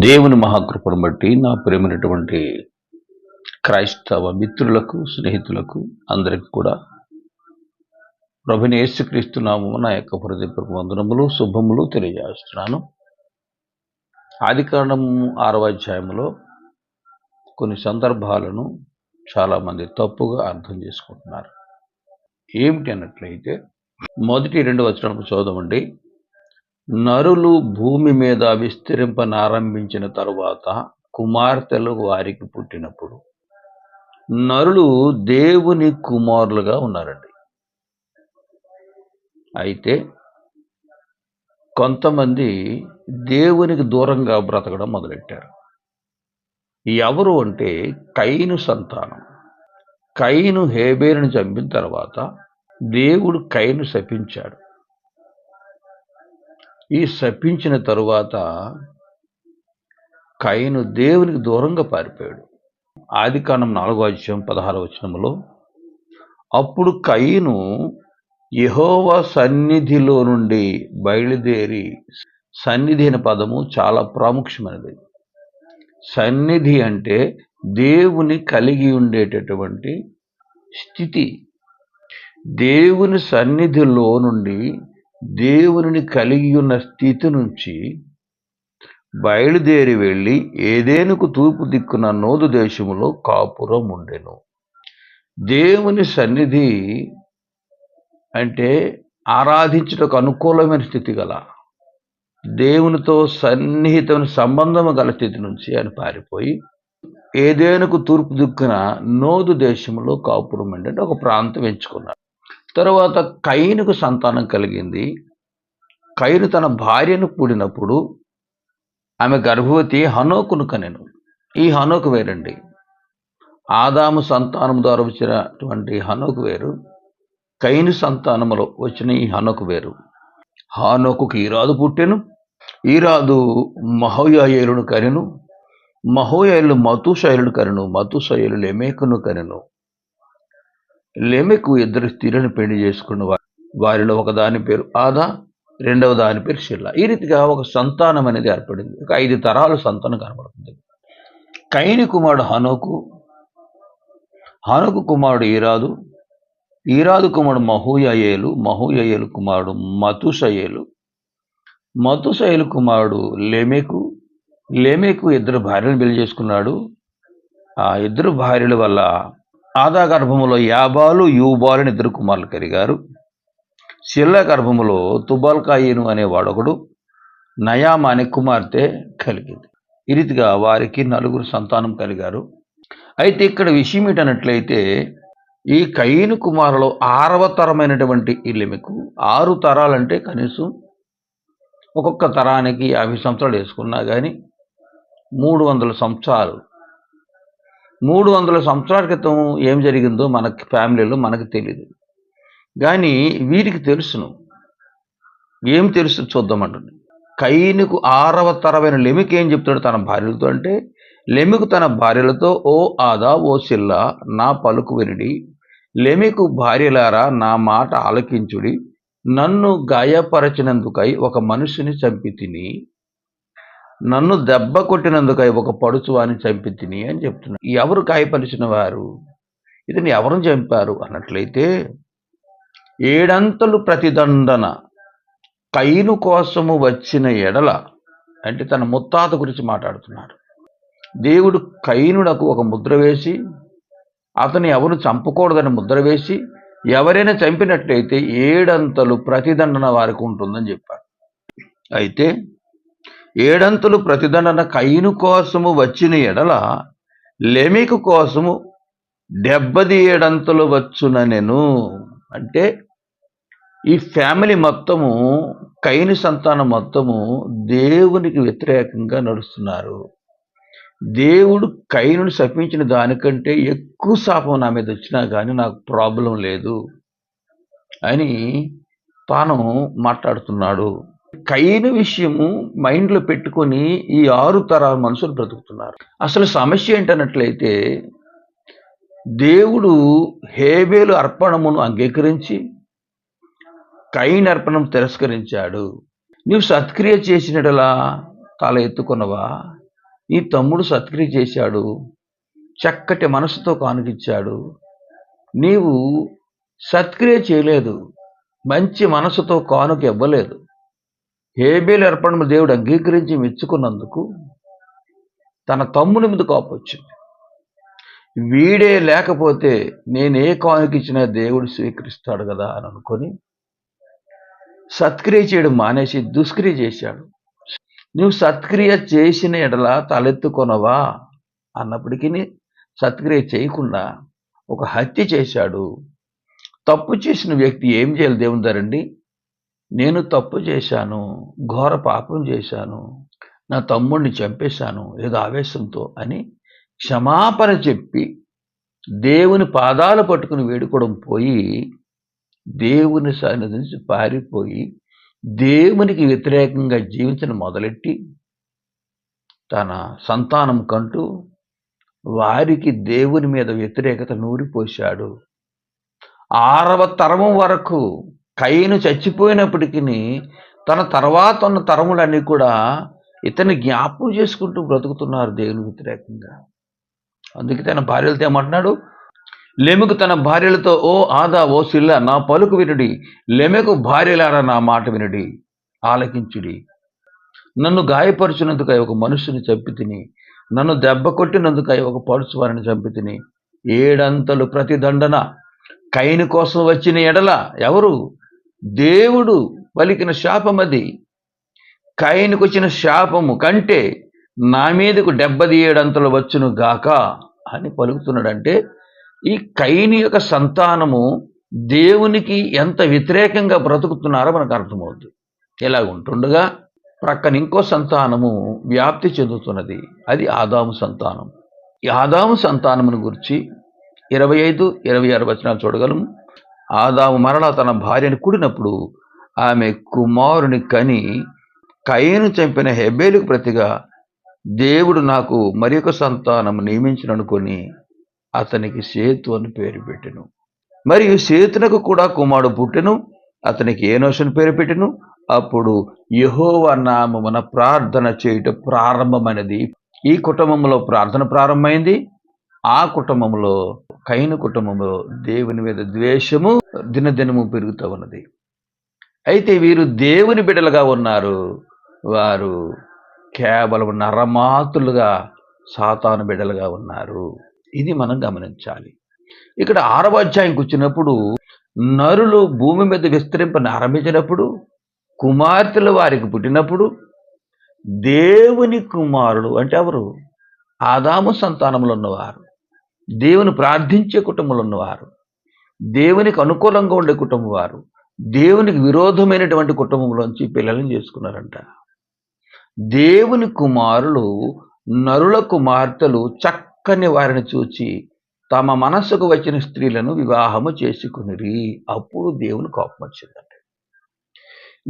దేవుని మహాకృపను బట్టి నా ప్రేమైనటువంటి క్రైస్తవ మిత్రులకు స్నేహితులకు అందరికి కూడా ప్రభుని యేసుక్రీస్తు నా యొక్క హృదయపూర్వక వందనములు శుభములు తెలియజేస్తున్నాను. ఆది కాండము ఆరవ అధ్యాయంలో కొన్ని సందర్భాలను చాలామంది తప్పుగా అర్థం చేసుకుంటున్నారు. ఏమిటి అన్నట్లయితే మొదటి రెండు వచనాలకు చూద్దామండి నరులు భూమి మీద విస్తరింపనారంభించిన తరువాత కుమార్తెలు వారికి పుట్టినప్పుడు. నరులు దేవుని కుమారులుగా ఉన్నారండి. అయితే కొంతమంది దేవునికి దూరంగా బ్రతకడం మొదలెట్టారు. ఎవరు అంటే కైను సంతానం. కైను హేబేరుని చంపిన తర్వాత దేవుడు కైను శపించాడు. ఈ శపించిన తరువాత కైను దేవునికి దూరంగా పారిపోయాడు. ఆది కాండం నాలుగో అధ్యాయం పదహార వచనంలో అప్పుడు కయ్యను యహోవా సన్నిధిలో నుండి బయలుదేరి సన్నిధి అనే పదము చాలా ప్రాముఖ్యమైనది. సన్నిధి అంటే దేవుని కలిగి ఉండేటటువంటి స్థితి. దేవుని సన్నిధిలో నుండి దేవుని కలిగి ఉన్న స్థితి నుంచి బయలుదేరి వెళ్ళి ఏదేనుకు తూర్పు దిక్కున నోదు దేశములో కాపురం ఉండెను. దేవుని సన్నిధి అంటే ఆరాధించుటకు అనుకూలమైన స్థితి గల దేవునితో సన్నిహితమైన సంబంధం గల స్థితి నుంచి ఆయన పారిపోయి ఏదేనుకు తూర్పు దిక్కున నోదు దేశంలో కాపురం అంటే ఒక ప్రాంతం ఎంచుకున్నాడు. తర్వాత కైనుకు సంతానం కలిగింది. కైను తన భార్యను కూడినప్పుడు ఆమె గర్భవతి హనోకును కనెను. ఈ హనోకు వేరండి. ఆదాము సంతానం ద్వారా వచ్చినటువంటి హనోకు వేరు. కైను సంతానములో వచ్చిన ఈ హనోకు వేరు. హానోకుకి ఈరాదు పుట్టెను. ఈరాదు మహోయాయులను కరెను మహోయాయులు మతుశైలును కరెను మతుశైలు ఎమేకును కరెను లెమెకు ఇద్దరు స్త్రీలను పెళ్ళి చేసుకున్న వారిలో ఒక దాని పేరు ఆదా రెండవ దాని పేరు షిల్లా ఈ రీతిగా ఒక సంతానం అనేది ఏర్పడింది. ఒక ఐదు తరాల సంతానం కనబడుతుంది. కైని కుమారుడు హనోకు హనోకు కుమారుడు ఈరాదు ఈరాదు కుమారుడు మహూయయేలు మహూయయేలు కుమారుడు మతుషయేలు మతుశైలు కుమారుడు లెమెకు లెమెకు ఇద్దరు భార్యను పెళ్ళి చేసుకున్నాడు. ఆ ఇద్దరు భార్యల వల్ల ఆదా గర్భములో యాబాలు యూబాలు ఇద్దరు కుమారులు కలిగారు. శిల్ల గర్భములో తుబాల్కాయిను అనే వాడొకడు నయామ అనే కుమార్తె కలిగింది. ఈ రీతిగా వారికి నలుగురు సంతానం కలిగారు. అయితే ఇక్కడ విషయం ఏంటన్నట్లయితే ఈ కయ్యను కుమారులో ఆరవ తరమైనటువంటి ఇల్లెమెకు ఆరు తరాలంటే కనీసం ఒక్కొక్క తరానికి యాభై సంవత్సరాలు వేసుకున్నా కానీ మూడు వందల సంవత్సరాలు మూడు వందల సంవత్సరాల క్రితం ఏం జరిగిందో మనకి ఫ్యామిలీలో మనకు తెలియదు కానీ వీరికి తెలుసును. ఏం తెలుసు చూద్దామంటుంది కయ్యనుకు ఆరవ తరమైన లెమిక్ ఏం చెప్తాడు తన భార్యలతో అంటే లెమికు తన భార్యలతో ఓ ఆదా ఓ సిల్ల నా పలుకు వినిడి లెమికు భార్యలారా నా మాట ఆలకించుడి నన్ను గాయపరచినందుకై ఒక మనుషుని చంపి తిని నన్ను దెబ్బ కొట్టినందుకై ఒక పడుచు అని చంపి తిని అని చెప్తున్నారు ఎవరు గాయపరిచిన వారు? ఇతను ఎవరు చంపారు? అన్నట్లయితే ఏడంతలు ప్రతిదండన కైను కోసము వచ్చిన ఎడల అంటే తన ముత్తాత గురించి మాట్లాడుతున్నారు. దేవుడు కైనుడకు ఒక ముద్ర వేసి అతను ఎవరు చంపకూడదని ముద్ర వేసి ఎవరైనా చంపినట్లయితే ఏడంతలు ప్రతిదండన వారికి ఉంటుందని చెప్పారు అయితే ఏడంతులు ప్రతిదండన కయ్యను కోసము వచ్చిన ఎడల లెమికు కోసము డెబ్బది ఏడంతులు వచ్చున నేను. అంటే ఈ ఫ్యామిలీ మొత్తము కైని సంతానం మొత్తము దేవునికి వ్యతిరేకంగా నడుస్తున్నారు. దేవుడు కైనుని శపించిన దానికంటే ఎక్కువ శాపం నా మీద వచ్చినా కానీ నాకు ప్రాబ్లం లేదు అని తాను మాట్లాడుతున్నాడు. కైను విషయము మైండ్లో పెట్టుకొని ఈ ఆరు తరాల మనుషులు బ్రతుకుతున్నారు. అసలు సమస్య ఏంటన్నట్లయితే దేవుడు హేబేలు అర్పణమును అంగీకరించి కైన్ అర్పణం తిరస్కరించాడు. నీవు సత్క్రియ చేసినడలా తల ఎత్తుకున్నవా ఈ తమ్ముడు సత్క్రియ చేశాడు. చక్కటి మనసుతో కానుకిచ్చాడు. నీవు సత్క్రియ చేయలేదు. మంచి మనసుతో కానుక ఇవ్వలేదు. హేబేలు అర్పణము దేవుడు అంగీకరించి మెచ్చుకున్నందుకు తన తమ్ముని మీద కాపొచ్చింది వచ్చింది. వీడే లేకపోతే నేనే కానుక ఇచ్చినా దేవుడు స్వీకరిస్తాడు కదా అని అనుకొని సత్క్రియ చేయడం మానేసి దుష్క్రియ చేశాడు. నువ్వు సత్క్రియ చేసిన ఎడల తలెత్తుకొనవా? అన్నప్పటికీ సత్క్రియ చేయకుండా ఒక హత్య చేశాడు. తప్పు చేసిన వ్యక్తి ఏం చేయాలి దేవుని దారండి నేను తప్పు చేశాను ఘోర పాపం చేశాను నా తమ్ముడిని చంపేశాను ఏదో ఆవేశంతో అని క్షమాపణ చెప్పి దేవుని పాదాలు పట్టుకుని వేడుకోవడం పోయి దేవుని సన్నిధి నుంచి పారిపోయి దేవునికి వ్యతిరేకంగా జీవించడం మొదలెట్టి తన సంతానం కంటూ వారికి దేవుని మీద వ్యతిరేకత నూరిపోశాడు. ఆరవ తరము వరకు కయ్యను చచ్చిపోయినప్పటికీ తన తర్వాత ఉన్న తరములన్నీ కూడా ఇతన్ని జ్ఞాపకం చేసుకుంటూ బ్రతుకుతున్నారు దేవుని వ్యతిరేకంగా. అందుకే తన భార్యలతో ఏమంటున్నాడు? లెముకు తన భార్యలతో ఓ ఆదా ఓ సిల్ల నా పలుకు వినుడి. లెమెకు భార్యలారా నా మాట వినుడి. ఆలకించుడి. నన్ను గాయపరుచినందుకై ఒక మనుషుని చంపి తిని నన్ను దెబ్బ కొట్టినందుకై ఒక పరుచు వారిని చంపి తిని ఏడంతలు ప్రతిదండన కైని కోసం వచ్చిన ఎడల ఎవరు? దేవుడు పలికిన శాపం అది. కైనికి వచ్చిన శాపము కంటే నా మీదకు డెబ్బది ఏడంతలు వచ్చును గాక అని పలుకుతున్నాడంటే ఈ కైని యొక్క సంతానము దేవునికి ఎంత వ్యతిరేకంగా బ్రతుకుతున్నారో మనకు అర్థమవుతుంది ఇలా ఉంటుండగా ప్రక్కన ఇంకో సంతానము వ్యాప్తి చెందుతున్నది. అది ఆదాము సంతానం. ఈ ఆదాము సంతానమును గురించి ఇరవై ఐదు ఇరవై ఆరు వచనాలు చూడగలము. ఆదాము మరలా తన భార్యను కూడినప్పుడు ఆమె కుమారుని కని కయ్యను చంపిన హెబేలుకు ప్రతిగా దేవుడు నాకు మరి ఒక సంతానం నియమించిననుకొని అతనికి సేతు అని పేరు పెట్టెను. మరియు సేతునకు కూడా కుమారుడు పుట్టెను అతనికి ఏనోషను పేరు పెట్టెను. అప్పుడు యహోవ నామమున ప్రార్థన చేయుట ప్రారంభమైనది. ఈ కుటుంబంలో ప్రార్థన ప్రారంభమైంది. ఆ కుటుంబంలో కైన కుటుంబంలో దేవుని మీద ద్వేషము దినదినము పెరుగుతూ ఉన్నది. అయితే వీరు దేవుని బిడ్డలుగా ఉన్నారు. వారు కేవలం నరమాతులుగా సాతాను బిడ్డలుగా ఉన్నారు. ఇది మనం గమనించాలి. ఇక్కడ ఆరవ అధ్యాయంకి వచ్చినప్పుడు నరులు భూమి మీద విస్తరింపని ఆరంభించినప్పుడు కుమార్తెలు వారికి పుట్టినప్పుడు దేవుని కుమారుడు అంటే ఎవరు? ఆదాము సంతానంలో ఉన్నవారు. దేవుని ప్రార్థించే కుటుంబంలో ఉన్నవారు దేవునికి అనుకూలంగా ఉండే కుటుంబం వారు దేవునికి విరోధమైనటువంటి కుటుంబంలోంచి పిల్లల్ని చేసుకున్నారంట. దేవుని కుమారులు నరుల కుమార్తెలు చక్కని వారిని చూచి తమ మనస్సుకు వచ్చిన స్త్రీలను వివాహము చేసుకుని అప్పుడు దేవుని కోపం వచ్చిందండి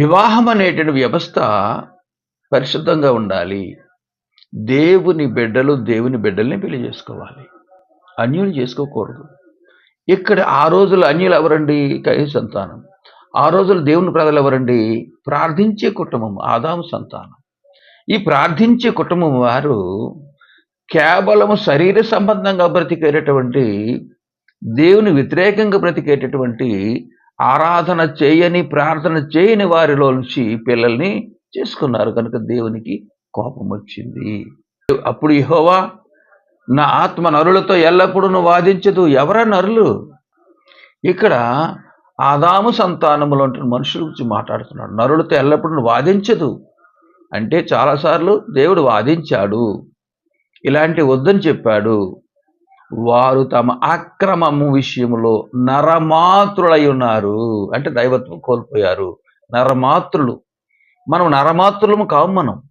వివాహం అనేటువంటి వ్యవస్థ పరిశుద్ధంగా ఉండాలి. దేవుని బిడ్డలు దేవుని బిడ్డల్ని పెళ్ళి చేసుకోవాలి. అన్యులు చేసుకోకూడదు. ఇక్కడ ఆ రోజులు అన్యులు ఎవరండి? కై సంతానం. ఆ రోజులు దేవుని ప్రజలు ఎవరండి? ప్రార్థించే కుటుంబం ఆదాము సంతానం. ఈ ప్రార్థించే కుటుంబం వారు కేవలం శరీర సంబంధంగా బ్రతికేటటువంటి దేవుని వ్యతిరేకంగా బ్రతికేటటువంటి ఆరాధన చేయని ప్రార్థన చేయని వారిలో నుంచి పిల్లల్ని చేసుకున్నారు. కనుక దేవునికి కోపం వచ్చింది అప్పుడు ఇహోవా నా ఆత్మ నరులతో ఎల్లప్పుడూ వాదించదు. ఎవరా నరులు? ఇక్కడ ఆదాము సంతానములు అంటున్న మనుషుల గురించి మాట్లాడుతున్నాడు. నరులతో ఎల్లప్పుడూ వాదించదు. అంటే చాలాసార్లు దేవుడు వాదించాడు. ఇలాంటి వద్దని చెప్పాడు. వారు తమ అక్రమము విషయంలో నరమాతృలై ఉన్నారు. అంటే దైవత్వం కోల్పోయారు. నరమాతృలు మనం నరమాతృలము కావు మనం.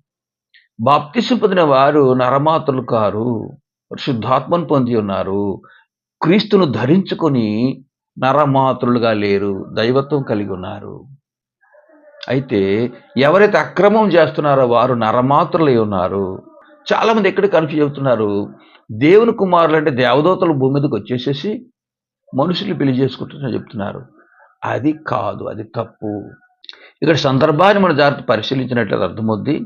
బాప్తిసి పొందిన వారు నరమాతృలు కారు. శుద్ధాత్మను పొంది ఉన్నారు. క్రీస్తును ధరించుకొని నరమాతృలుగా లేరు దైవత్వం కలిగి ఉన్నారు. అయితే ఎవరైతే అక్రమం చేస్తున్నారో వారు నరమాతృలై ఉన్నారు. చాలామంది ఎక్కడ కన్ఫ్యూజ్ అవుతున్నారు. దేవుని కుమారులు అంటే దేవదూతలు భూమి మీదకి వచ్చేసేసి మనుషులు పెళ్ళి చేసుకుంటున్నా చెప్తున్నారు. అది కాదు అది తప్పు. ఇక్కడ సందర్భాన్ని మన జాగ్రత్త పరిశీలించినట్లయితే అర్థమవుద్ది.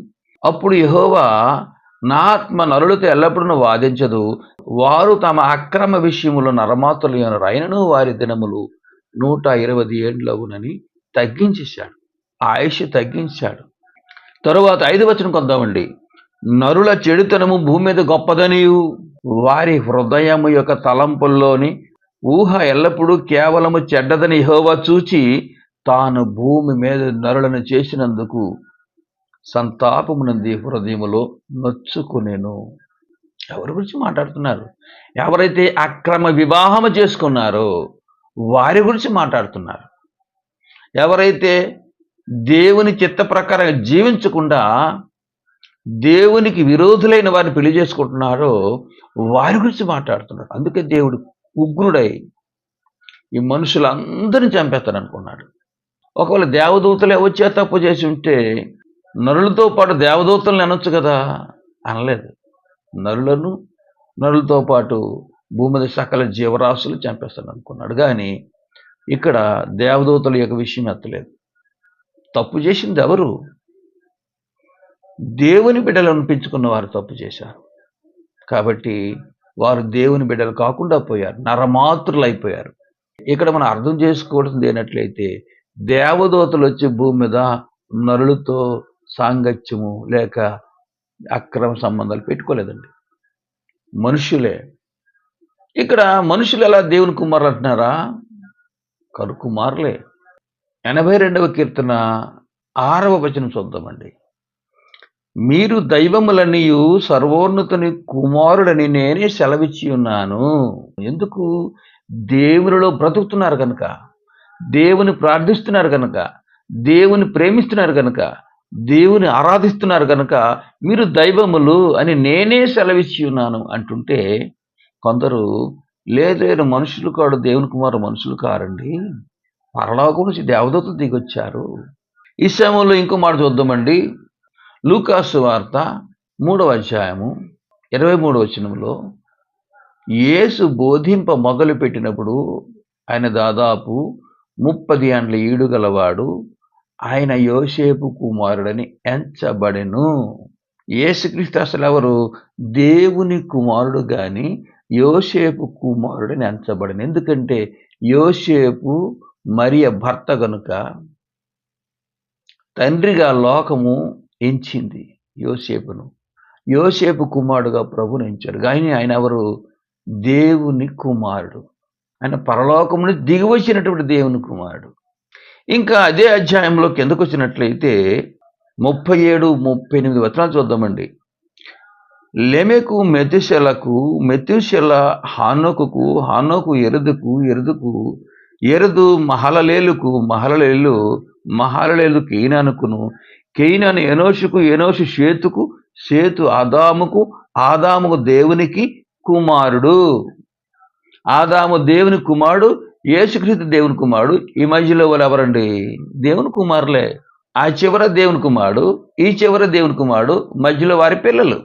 అప్పుడు యహోవా నా ఆత్మ నరులతో ఎల్లప్పుడూ వాదించదు. వారు తమ అక్రమ విషయములు నరమాతులు రైనను వారి దినములు నూట ఇరవై ఏండ్లవునని తగ్గించేశాడు. ఆయుష్ తగ్గించాడు. తరువాత ఐదు వచనం కొందామండి. నరుల చెడుతనము భూమి మీద గొప్పదనియు. వారి హృదయము యొక్క తలంపుల్లోని ఊహ ఎల్లప్పుడూ కేవలము చెడ్డదని హోవా చూచి తాను భూమి మీద నరులను చేసినందుకు సంతాపమునంది హృదయములో నొచ్చుకునేను. ఎవరి గురించి మాట్లాడుతున్నారు? ఎవరైతే అక్రమ వివాహము చేసుకున్నారో వారి గురించి మాట్లాడుతున్నారు. ఎవరైతే దేవుని చిత్త ప్రకారం జీవించకుండా దేవునికి విరోధులైన వారిని పెళ్ళి చేసుకుంటున్నారో వారి గురించి మాట్లాడుతున్నాడు అందుకే దేవుడు ఉగ్రుడై ఈ మనుషులందరినీ చంపేస్తాను అనుకున్నాడు ఒకవేళ దేవదూతలే వచ్చే తప్పు చేసి ఉంటే నరులతో పాటు దేవదూతలను అనొచ్చు కదా? అనలేదు. నరులను నరులతో పాటు భూమి మీద సకల జీవరాశులు చంపేస్తాను అనుకున్నాడు. కానీ ఇక్కడ దేవదూతల యొక్క విషయం ఎత్తలేదు. తప్పు చేసింది ఎవరు? దేవుని బిడ్డలు అనిపించుకున్న వారు తప్పు చేశారు. కాబట్టి వారు దేవుని బిడ్డలు కాకుండా పోయారు. నరమాతృలు అయిపోయారు ఇక్కడ మనం అర్థం చేసుకోవడం ఏంటట్లయితే దేవదూతలు వచ్చి భూమి మీద నరులతో సాంగత్యము లేక అక్రమ సంబంధాలు పెట్టుకోలేదండి. మనుషులే ఇక్కడ మనుషులు ఎలా దేవుని కుమారులు అంటున్నారా? కరుకుమారులే ఎనభై రెండవ కీర్తన ఆరవ వచనం చూద్దామండి. మీరు దైవములనియు సర్వోన్నతుని కుమారుడని నేనే సెలవిచ్చి ఉన్నాను. ఎందుకు? దేవునిలో బ్రతుకుతున్నారు కనుక దేవుని ప్రార్థిస్తున్నారు కనుక దేవుని ప్రేమిస్తున్నారు కనుక దేవుని ఆరాధిస్తున్నారు కనుక మీరు దైవములు అని నేనే సెలవిచ్చి ఉన్నాను అంటుంటే కొందరు లేదు మనుషులు కాడు దేవుని కుమారు మనుషులు కారండి. పరలోకం నుంచి దేవదూతలు దిగొచ్చారు. ఈ సమయంలో ఇంకో మాట చూద్దామండి. లూకాసు వార్త మూడవ అధ్యాయము ఇరవై మూడవ వచనంలో యేసు బోధింప మొదలు పెట్టినప్పుడు ఆయన దాదాపు ముప్పది అండ్ల ఈడుగలవాడు ఆయన యోసేపు కుమారుడని ఎంచబడెను. యేసుక్రీస్తు అసలు ఎవరు? దేవుని కుమారుడు గాని యోసేపు కుమారుడని ఎంచబడను. ఎందుకంటే యోసేపు మరియ భర్త గనుక తండ్రిగా లోకము ఎంచింది యోసేపును. యోసేపు కుమారుడుగా ప్రభుని ఎంచాడు. కానీ ఆయన ఎవరు? దేవుని కుమారుడు. ఆయన పరలోకముని నుంచి దిగి వచ్చినటువంటి దేవుని కుమారుడు. ఇంకా అదే అధ్యాయంలో కిందకు వచ్చినట్లయితే ముప్పై ఏడు ముప్పై ఎనిమిది వచనాలు చూద్దామండి. లెమెకు మెతుశలకు మెతుశల హానోకుకు హానోకు ఎరుదుకు ఎరుదుకు ఎరుదు మహలలేలుకు మహలలేలు మహలలేలు కేయినానుకును కేయినాను ఎనోషుకు ఎనోషు షేతుకు షేతు ఆదాముకు ఆదాముకు దేవునికి కుమారుడు. ఆదాము దేవుని కుమారుడు యేసుక్రీస్తు దేవుని కుమారుడు. ఈ మధ్యలో వాళ్ళు ఎవరండి? దేవుని కుమారులే. ఆ చివర దేవుని కుమారుడు ఈ చివర దేవుని కుమారుడు మధ్యలో వారి పిల్లలు.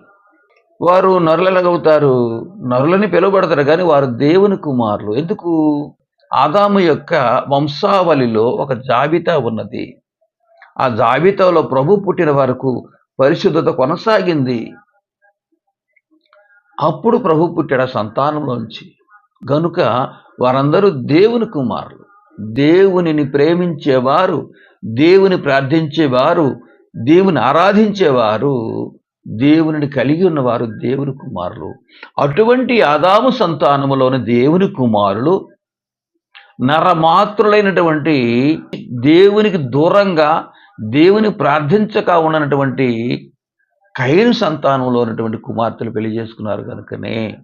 వారు నరులెలగవుతారు? నరులని పిలువబడతారు కానీ వారు దేవుని కుమారులు. ఎందుకు? ఆదాము యొక్క వంశావళిలో ఒక జాబితా ఉన్నది. ఆ జాబితాలో ప్రభు పుట్టిన వరకు పరిశుద్ధత కొనసాగింది. అప్పుడు ప్రభు పుట్టాడు సంతానంలోంచి. గనుక వారందరూ దేవుని కుమారులు. దేవునిని ప్రేమించేవారు దేవుని ప్రార్థించేవారు దేవుని ఆరాధించేవారు దేవునిని కలిగి ఉన్నవారు దేవుని కుమారులు. అటువంటి ఆదాము సంతానములోని దేవుని కుమారులు నరమాత్రులైనటువంటి దేవునికి దూరంగా దేవుని ప్రార్థించక ఉన్నటువంటి కైను సంతానంలో ఉన్నటువంటి కుమార్తెలు పెళ్ళి చేసుకున్నారు కనుకనే.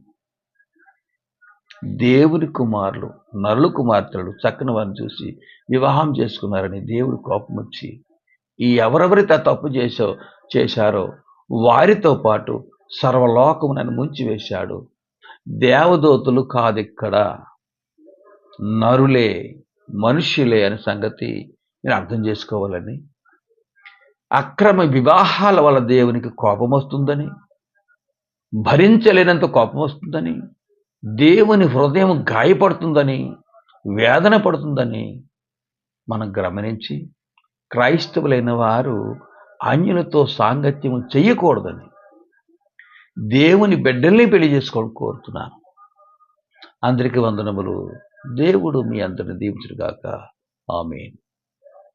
దేవుని కుమారులు నరులు కుమార్తెలు చక్కని వారిని చూసి వివాహం చేసుకున్నారని దేవుడు కోపం వచ్చి ఈ ఎవరెవరైతే తప్పు చేసో చేశారో వారితో పాటు సర్వలోకం నన్ను ముంచివేశాడు. దేవదూతలు కాదిక్కడ? నరులే మనుష్యులే అనే సంగతి నేను అర్థం చేసుకోవాలని. అక్రమ వివాహాల వల్ల దేవునికి కోపం వస్తుందని భరించలేనంత కోపం వస్తుందని దేవుని హృదయం గాయపడుతుందని వేదన పడుతుందని మనం గమనించి క్రైస్తవులైన వారు అన్యులతో సాంగత్యం చేయకూడదని దేవుని బిడ్డల్ని పెళ్ళి చేసుకోవడం కోరుతున్నాను అందరికీ వందనములు. దేవుడు మీ అందరిని దీవించుడుగాక ఆమెను.